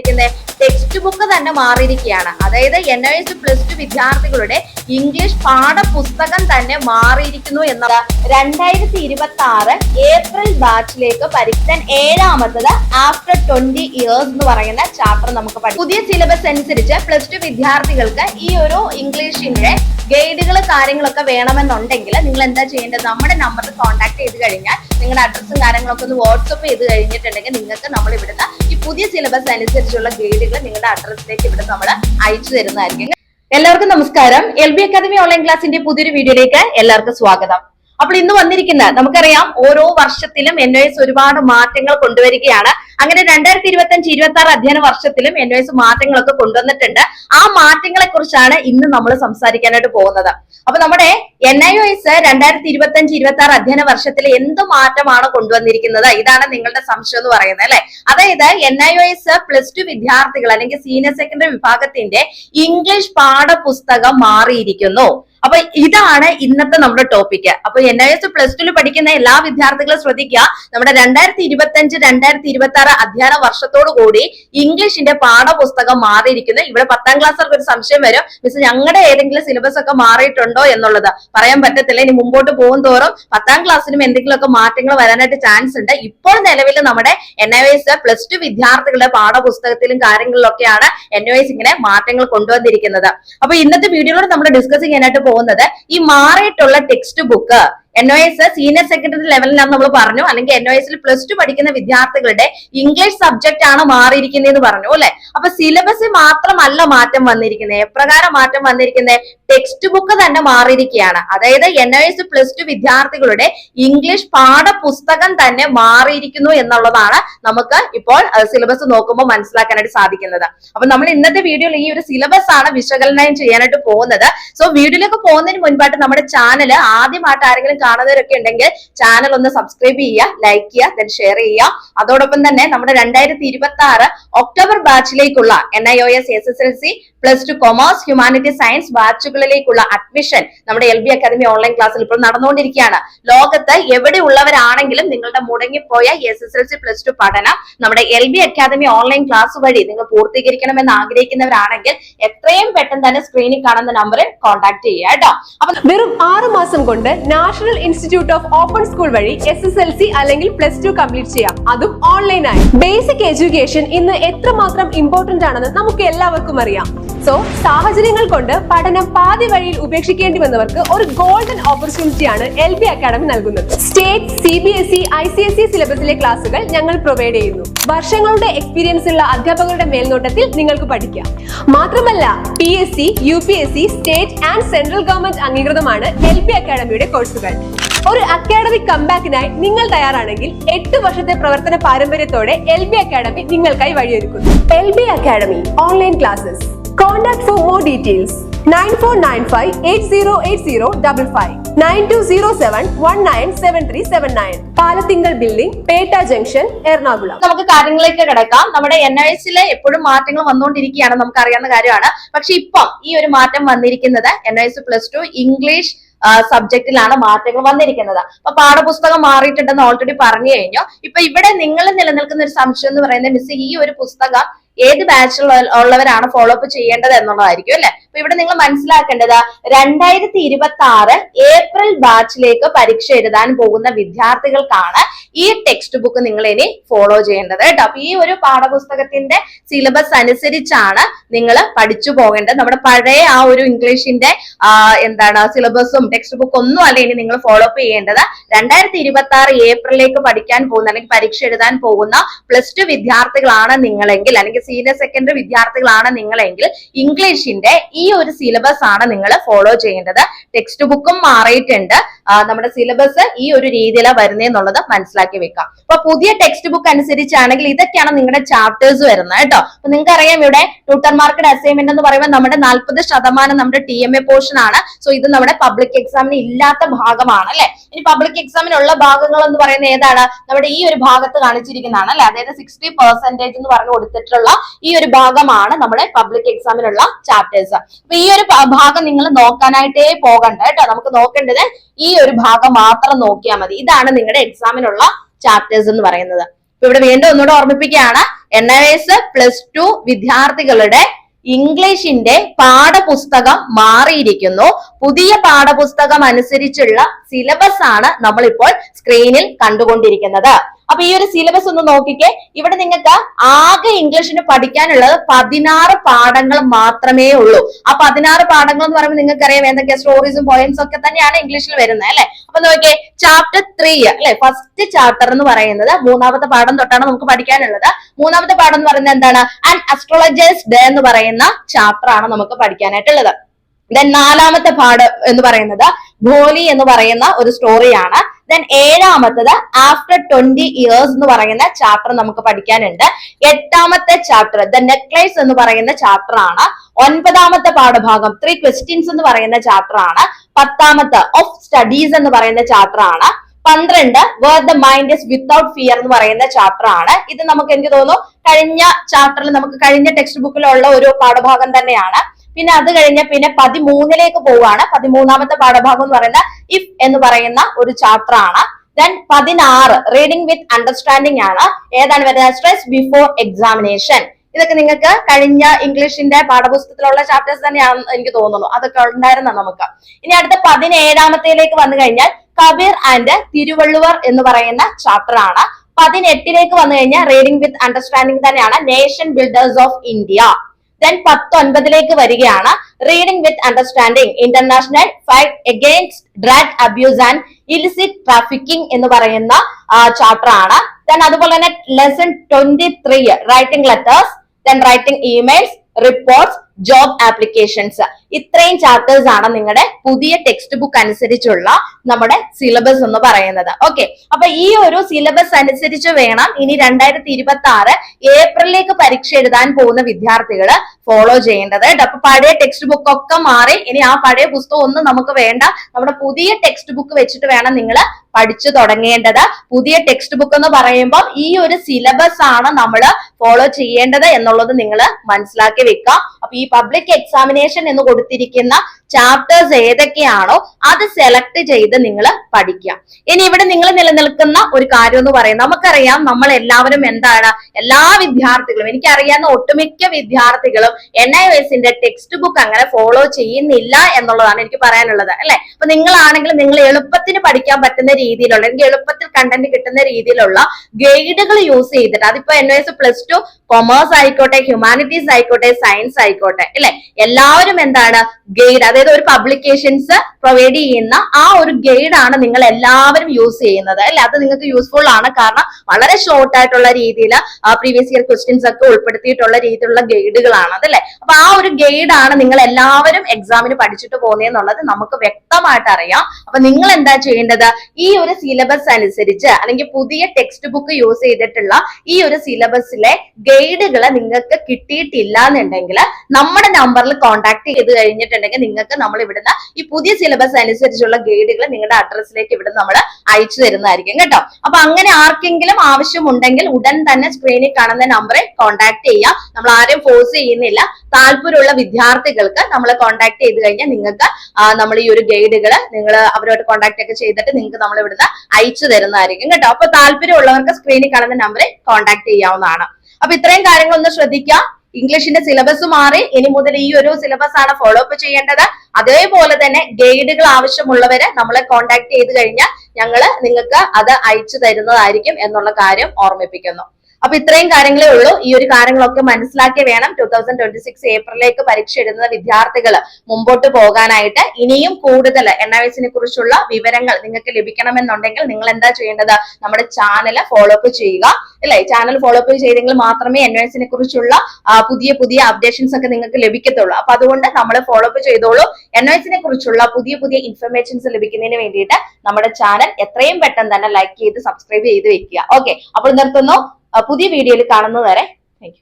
ഇരിക്കുന്നത് text book തന്നെ മാറിയിരിക്കുകയാണ്. അതായത് N I S plus two വിദ്യാർത്ഥികളുടെ ഇംഗ്ലീഷ് പാഠപുസ്തകം തന്നെ മാറിയിരിക്കുന്നു എന്നത് രണ്ടായിരത്തി ഇരുപത്തി ആറ് ഏപ്രിൽ ബാച്ചിലേക്ക് പരിക്തൻ ഏഴാമത്തത് ആഫ്റ്റർ ട്വന്റി ഇയേഴ്സ് എന്ന് പറയുന്ന ചാപ്റ്റർ നമുക്ക് പഠിക്കാം. പുതിയ സിലബസ് അനുസരിച്ച് പ്ലസ് ടു വിദ്യാർത്ഥികൾക്ക് ഈ ഒരു ഇംഗ്ലീഷിന്റെ ഗൈഡുകൾ കാര്യങ്ങളൊക്കെ വേണമെന്നുണ്ടെങ്കിൽ നിങ്ങൾ എന്താ ചെയ്യേണ്ടത്? നമ്മുടെ നമ്പറിൽ കോൺടാക്ട് ചെയ്ത് കഴിഞ്ഞാൽ നിങ്ങളുടെ അഡ്രസ്സും കാര്യങ്ങളൊക്കെ ഒന്ന് വാട്സപ്പ് ചെയ്ത് കഴിഞ്ഞിട്ടുണ്ടെങ്കിൽ നിങ്ങൾക്ക് നമ്മൾ ഇവിടുന്ന് ഈ പുതിയ സിലബസ് അനുസരിച്ചുള്ള ഗൈഡുകൾ നിങ്ങളുടെ അഡ്രസ്സിലേക്ക് ഇവിടെ നമ്മൾ അയച്ചു തരുന്നതായിരിക്കും. എല്ലാവർക്കും നമസ്കാരം. എൽ ബി അക്കാദമി ഓൺലൈൻ ക്ലാസിന്റെ പുതിയൊരു വീഡിയോയിലേക്ക് എല്ലാവർക്കും സ്വാഗതം. അപ്പോൾ ഇന്ന് വന്നിരിക്കുന്ന നമുക്കറിയാം ഓരോ വർഷത്തിലും എൻ എസ് ഒരുപാട് മാറ്റങ്ങൾ കൊണ്ടുവരികയാണ്. അങ്ങനെ രണ്ടായിരത്തി ഇരുപത്തി അഞ്ച് ഇരുപത്തി ആറ് അധ്യയന വർഷത്തിലും എൻ എസ് മാറ്റങ്ങളൊക്കെ കൊണ്ടുവന്നിട്ടുണ്ട്. ആ മാറ്റങ്ങളെ കുറിച്ചാണ് ഇന്ന് നമ്മൾ സംസാരിക്കാനായിട്ട് പോകുന്നത്. അപ്പൊ നമ്മുടെ എൻ ഐ ഒ എസ് രണ്ടായിരത്തി ഇരുപത്തി അഞ്ച് ഇരുപത്തി ആറ് അധ്യയന വർഷത്തിൽ എന്ത് മാറ്റമാണ് കൊണ്ടുവന്നിരിക്കുന്നത്? ഇതാണ് നിങ്ങളുടെ സംശയം എന്ന് പറയുന്നത് അല്ലെ? അതായത് N I O S plus two വിദ്യാർത്ഥികൾ അല്ലെങ്കിൽ സീനിയർ സെക്കൻഡറി വിഭാഗത്തിന്റെ ഇംഗ്ലീഷ് പാഠപുസ്തകം മാറിയിരിക്കുന്നു. അപ്പൊ ഇതാണ് ഇന്നത്തെ നമ്മുടെ ടോപ്പിക് അപ്പൊ എൻ ഐ എസ് പ്ലസ് ടുവിൽ പഠിക്കുന്ന എല്ലാ വിദ്യാർത്ഥികളും ശ്രദ്ധിക്കുക. നമ്മുടെ രണ്ടായിരത്തി ഇരുപത്തി അഞ്ച് രണ്ടായിരത്തി ഇരുപത്തി ആറ് അധ്യയന വർഷത്തോടു കൂടി ഇംഗ്ലീഷിന്റെ പാഠപുസ്തകം മാറിയിരിക്കുന്നു. ഇവിടെ പത്താം ക്ലാസ്സുകാർക്ക് ഒരു സംശയം വരും. മിസ് ഞങ്ങളുടെ ഏതെങ്കിലും സിലബസ് ഒക്കെ മാറിയിട്ടുണ്ടോ എന്നുള്ളത് പറയാൻ പറ്റത്തില്ല. ഇനി മുമ്പോട്ട് പോകും തോറും പത്താം ക്ലാസ്സിനും എന്തെങ്കിലുമൊക്കെ മാറ്റങ്ങൾ വരാനായിട്ട് ചാൻസ് ഉണ്ട്. ഇപ്പോൾ നിലവിൽ നമ്മുടെ N I S plus two വിദ്യാർത്ഥികളുടെ പാഠപുസ്തകത്തിലും കാര്യങ്ങളിലൊക്കെയാണ് എൻ ഐ എസ് ഇങ്ങനെ മാറ്റങ്ങൾ കൊണ്ടുവന്നിരിക്കുന്നത്. അപ്പൊ ഇന്നത്തെ വീഡിയോയിലൂടെ നമ്മൾ ഡിസ്കസ് ചെയ്യാനായിട്ട് പോകുന്നത് ഈ മാറിയിട്ടുള്ള textbook N S senior secondary ലെവലിലാണ് നമ്മൾ പറഞ്ഞു. അല്ലെങ്കിൽ എൻ പ്ലസ് ടു പഠിക്കുന്ന വിദ്യാർത്ഥികളുടെ ഇംഗ്ലീഷ് സബ്ജക്റ്റ് ആണ് മാറിയിരിക്കുന്നതെന്ന് പറഞ്ഞു അല്ലെ? അപ്പൊ സിലബസ് മാത്രമല്ല മാറ്റം വന്നിരിക്കുന്നത് എപ്രകാരം മാറ്റം വന്നിരിക്കുന്നത് ടെക്സ്റ്റ് ബുക്ക് തന്നെ മാറിയിരിക്കുകയാണ്. അതായത് എൻ എസ് പ്ലസ് ടു വിദ്യാർത്ഥികളുടെ ഇംഗ്ലീഷ് പാഠപുസ്തകം തന്നെ മാറിയിരിക്കുന്നു എന്നുള്ളതാണ് നമുക്ക് ഇപ്പോൾ സിലബസ് നോക്കുമ്പോൾ മനസ്സിലാക്കാനായിട്ട് സാധിക്കുന്നത്. അപ്പൊ നമ്മൾ ഇന്നത്തെ വീഡിയോയിൽ ഈ ഒരു സിലബസ് ആണ് വിശകലനം ചെയ്യാനായിട്ട് പോകുന്നത്. സോ വീഡിയോയിലേക്ക് പോകുന്നതിന് മുൻപായിട്ട് നമ്മുടെ ചാനൽ ആദ്യമായിട്ട് ആരെങ്കിലും കാണുന്നവരൊക്കെ ഉണ്ടെങ്കിൽ ചാനൽ ഒന്ന് സബ്സ്ക്രൈബ് ചെയ്യുക ലൈക്ക് ചെയ്യുക ദെൻ ഷെയർ ചെയ്യുക. അതോടൊപ്പം തന്നെ നമ്മുടെ രണ്ടായിരത്തി ഇരുപത്തി ആറ് October ബാച്ചിലേക്കുള്ള N I O S S S L C plus two commerce humanity science ബാച്ചുകളിലേക്കുള്ള admission നമ്മുടെ എൽ ബി അക്കാദമി ഓൺലൈൻ ക്ലാസ്സിൽ ഇപ്പോൾ നടന്നുകൊണ്ടിരിക്കുകയാണ്. ലോകത്ത് എവിടെ ഉള്ളവരാണെങ്കിലും നിങ്ങളുടെ മുടങ്ങിപ്പോയ S S L C plus two പഠനം നമ്മുടെ L B academy online class വഴി നിങ്ങൾ പൂർത്തീകരിക്കണമെന്ന് ആഗ്രഹിക്കുന്നവരാണെങ്കിൽ എത്രയും പെട്ടെന്ന് തന്നെ സ്ക്രീനിൽ കാണുന്ന നമ്പറിൽ കോൺടാക്ട് ചെയ്യുക കേട്ടോ. അപ്പൊ വെറും ആറ് മാസം കൊണ്ട് national institute of open school വഴി എസ് എസ് എൽ സി അല്ലെങ്കിൽ പ്ലസ് ടു കംപ്ലീറ്റ് ചെയ്യാം. അതും ഓൺലൈനായി. ബേസിക് എഡ്യൂക്കേഷൻ ഇന്ന് എത്രമാത്രം ഇമ്പോർട്ടന്റ് ആണെന്ന് നമുക്ക് എല്ലാവർക്കും അറിയാം. സോ സാഹചര്യങ്ങൾ കൊണ്ട് പഠനം പാതി വഴിയിൽ ഉപേക്ഷിക്കേണ്ടി വന്നവർക്ക് ഒരു ഗോൾഡൻ ഓപ്പർച്യൂണിറ്റി ആണ് എൽ ബി അക്കാഡമി നൽകുന്നത്. State C B S E I C S E സിലബസിലെ ക്ലാസുകൾ ഞങ്ങൾ പ്രൊവൈഡ് ചെയ്യുന്നു. വർഷങ്ങളുടെ എക്സ്പീരിയൻസ് ഉള്ള അധ്യാപകരുടെ മേൽനോട്ടത്തിൽ നിങ്ങൾക്ക് പഠിക്കാം. മാത്രമല്ല P S C U P S C state and central government അംഗീകൃതമാണ് L B അക്കാഡമിയുടെ കോഴ്സുകൾ ഒരു അക്കാഡമിക് കമ്പാക്കിനായി നിങ്ങൾ തയ്യാറാണെങ്കിൽ എട്ട് വർഷത്തെ പ്രവർത്തന പാരമ്പര്യത്തോടെ എൽ ബി അക്കാഡമി നിങ്ങൾക്കായി വഴിയൊരുക്കുന്നു. L B academy online classes five nine two zero seven three seven nine Palathinkal building Petta junction Ernakulam. നമുക്ക് കാര്യങ്ങളിലേക്ക് കിടക്കാം. നമ്മുടെ എൻ എസിലെ എപ്പോഴും മാറ്റങ്ങൾ വന്നുകൊണ്ടിരിക്കുകയാണ്. നമുക്ക് അറിയാവുന്ന കാര്യമാണ്. പക്ഷെ ഇപ്പം ഈ ഒരു മാറ്റം വന്നിരിക്കുന്നത് N S plus two English സബ്ജക്റ്റിലാണ് മാറ്റങ്ങൾ വന്നിരിക്കുന്നത്. അപ്പൊ പാഠപുസ്തകം മാറിയിട്ടുണ്ടെന്ന് ഓൾറെഡി പറഞ്ഞു കഴിഞ്ഞു. ഇപ്പൊ ഇവിടെ നിങ്ങൾ നിലനിൽക്കുന്ന ഒരു സംശയം എന്ന് പറയുന്നത് മിസ് ഈ ഒരു പുസ്തകം ഏത് ബാച്ചിൽ ഉള്ളവരാണ് ഫോളോ അപ്പ് ചെയ്യേണ്ടത് എന്നുള്ളതായിരിക്കും അല്ലെ? അപ്പൊ ഇവിടെ നിങ്ങൾ മനസ്സിലാക്കേണ്ടത് രണ്ടായിരത്തി ഇരുപത്തി ആറ് ഏപ്രിൽ ബാച്ചിലേക്ക് പരീക്ഷ എഴുതാൻ പോകുന്ന വിദ്യാർത്ഥികൾക്കാണ് ഈ ടെക്സ്റ്റ് ബുക്ക് നിങ്ങൾ ഇനി ഫോളോ ചെയ്യേണ്ടത് കേട്ടോ. അപ്പൊ ഈ ഒരു പാഠപുസ്തകത്തിന്റെ സിലബസ് അനുസരിച്ചാണ് നിങ്ങൾ പഠിച്ചു പോകേണ്ടത്. നമ്മുടെ പഴയ ആ ഒരു ഇംഗ്ലീഷിന്റെ എന്താണ് സിലബസും ടെക്സ്റ്റ് ബുക്ക് ഒന്നും അല്ല ഇനി നിങ്ങൾ ഫോളോ അപ്പ് ചെയ്യേണ്ടത്. രണ്ടായിരത്തി ഇരുപത്തി ആറ് ഏപ്രിലേക്ക് പഠിക്കാൻ പോകുന്ന അല്ലെങ്കിൽ പരീക്ഷ എഴുതാൻ പോകുന്ന പ്ലസ് ടു വിദ്യാർത്ഥികളാണ് നിങ്ങളെങ്കിൽ അല്ലെങ്കിൽ സീനിയർ സെക്കൻഡറി വിദ്യാർത്ഥികളാണ് നിങ്ങളെങ്കിൽ ഇംഗ്ലീഷിന്റെ ഒരു സിലബസ് ആണ് നിങ്ങൾ ഫോളോ ചെയ്യേണ്ടത്. ടെക്സ്റ്റ് ബുക്കും മാറിയിട്ടുണ്ട്. നമ്മുടെ സിലബസ് ഈ ഒരു രീതിയിലാണ് വരുന്നതെന്നുള്ളത് മനസ്സിലാക്കി വെക്കാം. അപ്പൊ പുതിയ ടെക്സ്റ്റ് ബുക്ക് അനുസരിച്ചാണെങ്കിൽ ഇതൊക്കെയാണ് നിങ്ങളുടെ ചാപ്റ്റേഴ്സ് വരുന്നത് കേട്ടോ. അപ്പൊ നിങ്ങൾക്ക് അറിയാം ഇവിടെ ട്യൂട്ടർ മാർക്കറ്റ് അസൈൻമെന്റ് എന്ന് പറയുമ്പോൾ നമ്മുടെ നാൽപ്പത് ശതമാനം നമ്മുടെ ടി എം എ പോർഷൻ ആണ്. സോ ഇത് നമ്മുടെ പബ്ലിക് എക്സാമിന് ഇല്ലാത്ത ഭാഗമാണ് അല്ലെ? ഇനി പബ്ലിക് എക്സാമിനുള്ള ഭാഗങ്ങൾ എന്ന് പറയുന്നത് ഏതാണ്? നമ്മുടെ ഈ ഒരു ഭാഗത്ത് കാണിച്ചിരിക്കുന്നതാണ് അല്ലെ? അതായത് സിക്സ്റ്റി പെർസെന്റേജ് എന്ന് പറഞ്ഞു കൊടുത്തിട്ടുള്ള ഈ ഒരു ഭാഗമാണ് നമ്മുടെ പബ്ലിക് എക്സാമിനുള്ള ചാപ്റ്റേഴ്സ് അപ്പൊ ഈ ഒരു ഭാഗം നിങ്ങൾ നോക്കാനായിട്ടേ പോകണ്ട കേട്ടോ. നമുക്ക് നോക്കേണ്ടത് ഈ ഒരു ഭാഗം മാത്രം നോക്കിയാൽ മതി. ഇതാണ് നിങ്ങളുടെ എക്സാമിനുള്ള ചാപ്റ്റേഴ്സ് എന്ന് പറയുന്നത്. ഇപ്പൊ ഇവിടെ വീണ്ടും ഒന്നുകൂടെ ഓർമ്മിപ്പിക്കുകയാണ്. എൻ എസ് പ്ലസ് ടു വിദ്യാർത്ഥികളുടെ ഇംഗ്ലീഷിന്റെ പാഠപുസ്തകം മാറിയിരിക്കുന്നു. പുതിയ പാഠപുസ്തകം അനുസരിച്ചുള്ള സിലബസ് ആണ് നമ്മളിപ്പോൾ സ്ക്രീനിൽ കണ്ടുകൊണ്ടിരിക്കുന്നത്. അപ്പൊ ഈ ഒരു സിലബസ് ഒന്ന് നോക്കിക്കേ. ഇവിടെ നിങ്ങൾക്ക് ആകെ ഇംഗ്ലീഷിന് പഠിക്കാനുള്ളത് പതിനാറ് പാഠങ്ങൾ മാത്രമേ ഉള്ളൂ. ആ പതിനാറ് പാഠങ്ങൾ എന്ന് പറയുമ്പോൾ നിങ്ങൾക്ക് അറിയാം എന്തൊക്കെ സ്റ്റോറീസും പോയംസും ഒക്കെ തന്നെയാണ് ഇംഗ്ലീഷിൽ വരുന്നത് അല്ലെ? അപ്പൊ നോക്കിയേ ചാപ്റ്റർ ത്രീ അല്ലെ? ഫസ്റ്റ് ചാപ്റ്റർ എന്ന് പറയുന്നത് മൂന്നാമത്തെ പാഠം തൊട്ടാണ് നമുക്ക് പഠിക്കാനുള്ളത്. മൂന്നാമത്തെ പാഠം എന്ന് പറയുന്നത് എന്താണ്? ആൻഡ് അസ്ട്രോളജേഴ്സ് ഡേ എന്ന് പറയുന്ന ചാപ്റ്റർ ആണ് നമുക്ക് പഠിക്കാനായിട്ടുള്ളത്. ദെൻ നാലാമത്തെ പാഠം എന്ന് പറയുന്നത് ഭോലി എന്ന് പറയുന്ന ഒരു സ്റ്റോറിയാണ് ദെൻ ഏഴാമത്തത് ആഫ്റ്റർ ട്വന്റി ഇയേഴ്സ് എന്ന് പറയുന്ന ചാപ്റ്റർ നമുക്ക് പഠിക്കാനുണ്ട്. എട്ടാമത്തെ ചാപ്റ്റർ ദ നെക്ലേസ് എന്ന് പറയുന്ന ചാപ്റ്റർ ആണ്. ഒൻപതാമത്തെ പാഠഭാഗം ത്രീ ക്വസ്റ്റ്യൻസ് എന്ന് പറയുന്ന ചാപ്റ്റർ ആണ്. പത്താമത്തെ ഓഫ് സ്റ്റഡീസ് എന്ന് പറയുന്ന ചാപ്റ്റർ ആണ്. പന്ത്രണ്ട് where the mind is without fear എന്ന് പറയുന്ന ചാപ്റ്റർ ആണ്. ഇത് നമുക്ക് എനിക്ക് തോന്നുന്നു? കഴിഞ്ഞ ചാപ്റ്ററിൽ നമുക്ക് കഴിഞ്ഞ ടെക്സ്റ്റ് ബുക്കിലുള്ള ഒരു പാഠഭാഗം തന്നെയാണ്. പിന്നെ അത് കഴിഞ്ഞ് പിന്നെ പതിമൂന്നിലേക്ക് പോവുകയാണ്. പതിമൂന്നാമത്തെ പാഠഭാഗം എന്ന് പറയുന്ന ഇഫ് എന്ന് പറയുന്ന ഒരു ചാപ്റ്റർ ആണ്. ദെൻ പതിനാറ് റീഡിംഗ് വിത്ത് അണ്ടർസ്റ്റാൻഡിംഗ് ആണ്. ഏതാണ് വരുന്നത്? സ്ട്രെസ് ബിഫോർ എക്സാമിനേഷൻ ഇതൊക്കെ നിങ്ങൾക്ക് കഴിഞ്ഞ ഇംഗ്ലീഷിന്റെ പാഠപുസ്തകത്തിലുള്ള ചാപ്റ്റേഴ്സ് തന്നെയാണെന്ന് എനിക്ക് തോന്നുന്നു. അതൊക്കെ ഉണ്ടായിരുന്ന നമുക്ക്? ഇനി അടുത്ത പതിനേഴാമത്തേലേക്ക് വന്നു കഴിഞ്ഞാൽ കബീർ ആൻഡ് തിരുവള്ളുവർ എന്ന് പറയുന്ന ചാപ്റ്റർ ആണ്. പതിനെട്ടിലേക്ക് വന്നു കഴിഞ്ഞാൽ റീഡിംഗ് വിത്ത് അണ്ടർസ്റ്റാൻഡിംഗ് തന്നെയാണ്. Nation builders of India then പത്തൊൻപതിലേക്ക് വരികയാണ്. Reading with understanding international fight against drug abuse and illicit trafficking എന്ന് പറയുന്ന ചാപ്റ്റർ ആണ്. ദെൻ അതുപോലെ തന്നെ lesson twenty three writing letters then writing emails reports job applications ഇത്രയും chapters ആണ് നിങ്ങളുടെ പുതിയ ടെക്സ്റ്റ് ബുക്ക് അനുസരിച്ചുള്ള നമ്മുടെ സിലബസ് എന്ന് പറയുന്നത്. ഓക്കെ അപ്പൊ ഈ ഒരു സിലബസ് അനുസരിച്ച് വേണം ഇനി രണ്ടായിരത്തി ഇരുപത്തി ആറ് ഏപ്രിലേക്ക് പരീക്ഷ എഴുതാൻ പോകുന്ന വിദ്യാർത്ഥികൾ ഫോളോ ചെയ്യേണ്ടത് അപ്പൊ പഴയ ടെക്സ്റ്റ് ബുക്ക് ഒക്കെ മാറി ഇനി ആ പഴയ പുസ്തകം ഒന്നും നമുക്ക് വേണ്ട. നമ്മുടെ പുതിയ ടെക്സ്റ്റ് ബുക്ക് വെച്ചിട്ട് വേണം നിങ്ങൾ പഠിച്ചു തുടങ്ങേണ്ടത്. പുതിയ ടെക്സ്റ്റ് ബുക്ക് എന്ന് പറയുമ്പോൾ ഈ ഒരു സിലബസ് ആണ് നമ്മൾ ഫോളോ ചെയ്യേണ്ടത് എന്നുള്ളത് നിങ്ങൾ മനസ്സിലാക്കി വെക്കുക. അപ്പൊ ഈ പബ്ലിക് എക്സാമിനേഷൻ എന്ന് കൊടുത്തിരിക്കുന്ന ചാപ്റ്റേഴ്സ് ഏതൊക്കെയാണോ അത് സെലക്ട് ചെയ്ത് നിങ്ങൾ പഠിക്കുക. ഇനി ഇവിടെ നിങ്ങൾ നിലനിൽക്കുന്ന ഒരു കാര്യം എന്ന് പറയുന്നത് നമുക്കറിയാം നമ്മൾ എല്ലാവരും എന്താണ്? എല്ലാ വിദ്യാർത്ഥികളും എനിക്കറിയാവുന്ന ഒട്ടുമിക്ക വിദ്യാർത്ഥികളും എൻ ഐ എസിന്റെ ടെക്സ്റ്റ് ബുക്ക് അങ്ങനെ ഫോളോ ചെയ്യുന്നില്ല എന്നുള്ളതാണ് എനിക്ക് പറയാനുള്ളത് അല്ലെ? അപ്പൊ നിങ്ങളാണെങ്കിൽ നിങ്ങൾ എളുപ്പത്തിന് പഠിക്കാൻ പറ്റുന്ന രീതിയിലുള്ള എനിക്ക് എളുപ്പത്തിൽ കണ്ടന്റ് കിട്ടുന്ന രീതിയിലുള്ള ഗൈഡുകൾ യൂസ് ചെയ്തിട്ട് അതിപ്പോ N S plus two commerce ആയിക്കോട്ടെ ഹ്യൂമാനിറ്റീസ് ആയിക്കോട്ടെ സയൻസ് ആയിക്കോട്ടെ അല്ലെ? എല്ലാവരും എന്താണ്? ഗൈഡ് അതായത് ഒരു പബ്ലിക്കേഷൻസ് പ്രൊവൈഡ് ചെയ്യുന്ന ആ ഒരു ഗൈഡ് ആണ് നിങ്ങൾ എല്ലാവരും യൂസ് ചെയ്യുന്നത് അല്ലെ? അത് നിങ്ങൾക്ക് യൂസ്ഫുൾ ആണ്. കാരണം വളരെ ഷോർട്ട് ആയിട്ടുള്ള രീതിയിൽ പ്രീവിയസ് ഇയർ ക്വസ്റ്റ്യൻസ് ഒക്കെ ഉൾപ്പെടുത്തിയിട്ടുള്ള രീതിയിലുള്ള ഗൈഡുകളാണ് അതല്ലേ അപ്പൊ ആ ഒരു ഗൈഡ് ആണ് നിങ്ങൾ എല്ലാവരും എക്സാമിന് പഠിച്ചിട്ട് പോകുന്നതെന്നുള്ളത് നമുക്ക് വ്യക്തമായിട്ട് അറിയാം. അപ്പൊ നിങ്ങൾ എന്താ ചെയ്യേണ്ടത്? ഈ ഒരു സിലബസ് അനുസരിച്ച് അല്ലെങ്കിൽ പുതിയ ടെക്സ്റ്റ് ബുക്ക് യൂസ് ചെയ്തിട്ടുള്ള ഈ ഒരു സിലബസിലെ ഗൈഡുകൾ നിങ്ങൾക്ക് കിട്ടിയിട്ടില്ല എന്നുണ്ടെങ്കിൽ നമ്മുടെ നമ്പറിൽ കോൺടാക്ട് ചെയ്ത് കഴിഞ്ഞിട്ടുണ്ടെങ്കിൽ നിങ്ങൾക്ക് നമ്മൾ ഇവിടുന്ന് ഈ പുതിയ സിലബസ് അനുസരിച്ചുള്ള ഗൈഡുകൾ നിങ്ങളുടെ അഡ്രസ്സിലേക്ക് ഇവിടെ നമ്മൾ അയച്ചു തരുന്നതായിരിക്കും കേട്ടോ. അപ്പൊ അങ്ങനെ ആർക്കെങ്കിലും ആവശ്യമുണ്ടെങ്കിൽ ഉടൻ തന്നെ സ്ക്രീനിൽ കാണുന്ന നമ്പറെ കോൺടാക്ട് ചെയ്യാം. നമ്മൾ ആരെയും ഫോഴ്സ് ചെയ്യുന്നില്ല. താല്പര്യമുള്ള വിദ്യാർത്ഥികൾക്ക് നമ്മൾ കോൺടാക്ട് ചെയ്ത് കഴിഞ്ഞാൽ നിങ്ങൾക്ക് നമ്മൾ ഈ ഒരു ഗൈഡുകൾ നിങ്ങൾ അവരോട് കോൺടാക്ട് ഒക്കെ ചെയ്തിട്ട് നിങ്ങൾക്ക് നമ്മൾ ഇവിടുന്ന് അയച്ചു തരുന്നതായിരിക്കും കേട്ടോ. അപ്പൊ താല്പര്യമുള്ളവർക്ക് സ്ക്രീനിൽ കാണുന്ന നമ്പറെ കോൺടാക്ട് ചെയ്യാവുന്നതാണ്. അപ്പൊ ഇത്രയും കാര്യങ്ങൾ ഒന്ന് ശ്രദ്ധിക്കുക. ഇംഗ്ലീഷിന്റെ സിലബസ് മാറി. ഇനി മുതൽ ഈ ഒരു സിലബസ് ആണ് ഫോളോ അപ്പ് ചെയ്യേണ്ടത്. അതേപോലെ തന്നെ ഗൈഡുകൾ ആവശ്യമുള്ളവരെ നമ്മളെ കോൺടാക്ട് ചെയ്ത് കഴിഞ്ഞാൽ ഞങ്ങൾ നിങ്ങൾക്ക് അത് അയച്ചു തരുന്നതായിരിക്കും എന്നുള്ള കാര്യം ഓർമ്മിപ്പിക്കുന്നു. അപ്പൊ ഇത്രയും കാര്യങ്ങളേ ഉള്ളൂ. ഈ ഒരു കാര്യങ്ങളൊക്കെ മനസ്സിലാക്കി വേണം. ടൂ തൗസൻഡ് ട്വന്റി സിക്സ് ഏപ്രിലേക്ക് പരീക്ഷ എഴുതുന്ന വിദ്യാർത്ഥികൾ മുമ്പോട്ട് പോകാനായിട്ട്. ഇനിയും കൂടുതൽ എൻ ഐ എസിനെ കുറിച്ചുള്ള വിവരങ്ങൾ നിങ്ങൾക്ക് ലഭിക്കണമെന്നുണ്ടെങ്കിൽ നിങ്ങൾ എന്താ ചെയ്യേണ്ടത്? നമ്മുടെ ചാനൽ ഫോളോ അപ്പ് ചെയ്യുക. അല്ലെ? ചാനൽ ഫോളോ അപ്പ് ചെയ്തെങ്കിൽ മാത്രമേ എൻ എസിനെ കുറിച്ചുള്ള പുതിയ പുതിയ അപ്ഡേഷൻസ് ഒക്കെ നിങ്ങൾക്ക് ലഭിക്കത്തുള്ളൂ. അപ്പൊ അതുകൊണ്ട് നമ്മൾ ഫോളോ അപ്പ് ചെയ്തോളൂ. എൻ എസിനെ കുറിച്ചുള്ള പുതിയ പുതിയ ഇൻഫർമേഷൻസ് ലഭിക്കുന്നതിന് വേണ്ടിയിട്ട് നമ്മുടെ ചാനൽ എത്രയും പെട്ടെന്ന് തന്നെ ലൈക്ക് ചെയ്ത് സബ്സ്ക്രൈബ് ചെയ്ത് വെക്കുക. ഓക്കെ അപ്പോൾ നിർത്തുന്നു. പുതിയ വീഡിയോയിൽ കാണുന്നത് വരെ താങ്ക്